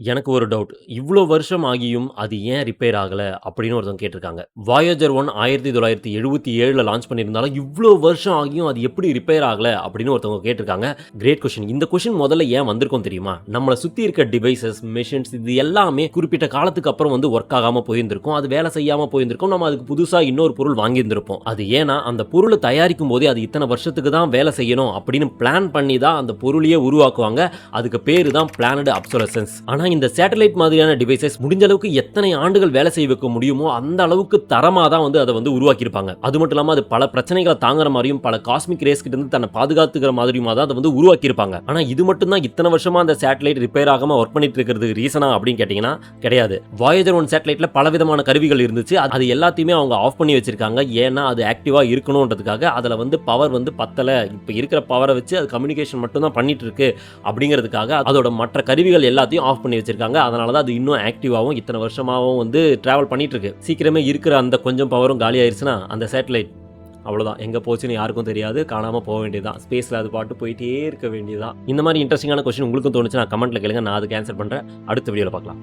எனக்கு ஒரு டவுட். இவ்ளோ வருஷம் ஆகியும் அது ஏன் ரிப்பேர் ஆகல? அப்படின்னு ஒருத்தவங்க கேட்டிருக்காங்க. வாயேஜர் 1 1977ல லான்ச் பண்ணியிருந்தாலும், இவ்ளோ வருஷம் ஆகியும் அது எப்படி ரிப்பேர் ஆகல? அப்படின்னு ஒருத்தவங்க கேட்டிருக்காங்க. Great question. இந்த கொஸ்டின் முதல்ல ஏன் வந்திருக்கும் தெரியுமா? நம்மள சுத்தி இருக்க டிவைசஸ், மெஷின்ஸ் இது எல்லாமே குறிப்பிட்ட காலத்துக்கு அப்புறம் வந்து ஒர்க் ஆகாம போயிருந்திருக்கும். அது வேலை செய்யாம போயிருந்திருக்கும். நம்ம அதுக்கு புதுசா இன்னொரு பொருள் வாங்கியிருந்திருப்போம். அது ஏன்னா, அந்த பொருள தயாரிக்கும் போதே அது இத்தனை வருஷத்துக்கு தான் வேலை செய்யணும் அப்படின்னு பிளான் பண்ணி தான் அந்த பொருளையே உருவாக்குவாங்க. அதுக்கு பேரு தான் பிளானடு அப்சோலசன்ஸ். ஆனா இந்த சேட்டலைட் மாதிரியான டிவைசஸ் முடிஞ்ச அளவுக்கு எத்தனை ஆண்டுகள் வேலை செய்ய வைக்க முடியுமோ, அந்த அளவுக்கு தரமாக தான் வந்து அதை வந்து உருவாக்கியிருப்பாங்க. அது மட்டும் இல்லாமல் அது பல பிரச்சனைகளை தாங்குற மாதிரியும் பல காஸ்மிக் ரேஸ் கிட்ட இருந்து தன்னை பாதுகாத்துக்கிற மாதிரியுமா தான் அதை வந்து உருவாக்கியிருப்பாங்க. ஆனால் இது மட்டும் தான் இத்தனை வருஷமா அந்த சேட்டலைட் ரிப்பேர் ஆகாம ஒர்க் பண்ணிட்டு இருக்கிறதுக்கு ரீசனா அப்படின்னு கேட்டிங்கன்னா கிடையாது. வாயேஜர் 1 சேட்டலைட்ல பலவிதமான கருவிகள் இருந்துச்சு. அது எல்லாத்தையுமே அவங்க ஆஃப் பண்ணி வச்சிருக்காங்க. ஏன்னா, அது ஆக்டிவா இருக்கணுன்றதுக்காக. அதில் வந்து பவர் வந்து பத்தலை இப்போ இருக்கிற பவரை வச்சு அது கம்யூனிகேஷன் மட்டும் தான் பண்ணிட்டு இருக்கு அப்படிங்கிறதுக்காக அதோட மற்ற கருவிகள் எல்லாத்தையும் ஆஃப் பண்ணி வச்சிருக்காங்க. அதனால தான் அது இன்னும் ஆக்டிவாகவும் இத்தனை வருஷமாகவும் வந்து ட்ராவல் பண்ணிட்டு இருக்கு. சீக்கிரமே இருக்கிற அந்த கொஞ்சம் பவரும் காலியாயிருச்சுனா, அந்த சேட்டலைட் அவ்வளோதான். எங்கே போச்சுன்னு யாருக்கும் தெரியாது. காணாமல் போக வேண்டியதான் ஸ்பேஸில் அது பாட்டு போயிட்டே இருக்க வேண்டியதான் இந்த மாதிரி இன்ட்ரெஸ்டிங்கான கொஸ்டின் உங்களுக்கும் நான் கமெண்ட்டில் கேளுங்க. நான் அதுக்கு ஆன்சர் பண்ணுறேன் அடுத்த வீடியோவில் பார்க்கலாம்.